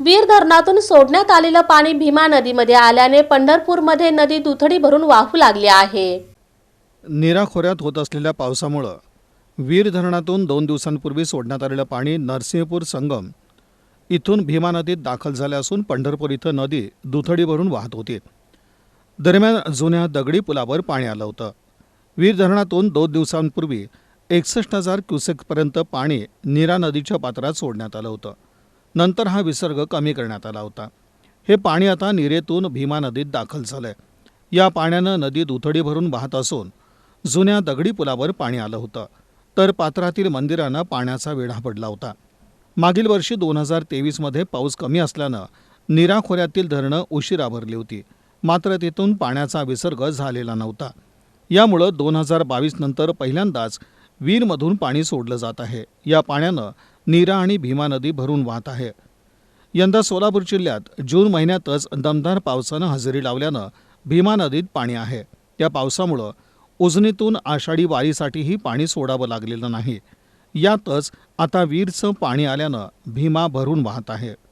वीर धरणातून सोडण्यात आलेलं पाणी भीमा नदीमध्ये आल्याने पंढरपूरमध्ये नदी दुथडी भरून वाहू लागली आहे. नीरा खोऱ्यात होत असलेल्या पावसामुळं वीर धरणातून दोन दिवसांपूर्वी सोडण्यात आलेलं पाणी नरसिंहपूर संगम इथून भीमा नदीत दाखल झाले असून पंढरपूर इथं नदी दुथडी भरून वाहत होती. दरम्यान जुन्या दगडी पुलावर पाणी आलं होतं. वीर धरणातून दोन दिवसांपूर्वी एकसष्ट हजार क्युसेकपर्यंत पाणी नीरा नदीच्या पात्रात सोडण्यात आलं होतं. नंतर हा विसर्ग कमी करण्यात आला होता. हे पाणी आता निरेतून भीमा नदीत दाखल झालंय. या पाण्यानं नदी दुथडी भरून वाहत असून जुन्या दगडी पुलावर पाणी आलं होतं. तर पात्रातील मंदिरांना पाण्याचा वेढा पडला होता. मागील वर्षी दोन हजार तेवीसमध्ये पाऊस कमी असल्यानं निराखोऱ्यातील धरणं उशिरा भरली होती. मात्र तिथून पाण्याचा विसर्ग झालेला नव्हता. यामुळं दोन हजार बावीस नंतर पहिल्यांदाच वीरमधून पाणी सोडलं जात आहे. या पाण्यानं नीरा आणि भीमा नदी भरून वाहत आहे. यंदा सोलापूर जिल्ह्यात जून महिन्यातच दमदार पावसानं हजेरी लावल्यानं भीमा नदीत पाणी आहे. या पावसामुळं उजनीतून आषाढी वारीसाठीही पाणी सोडावं लागलेलं नाही. यातच आता वीरचं पाणी आल्यानं भीमा भरून वाहत आहे.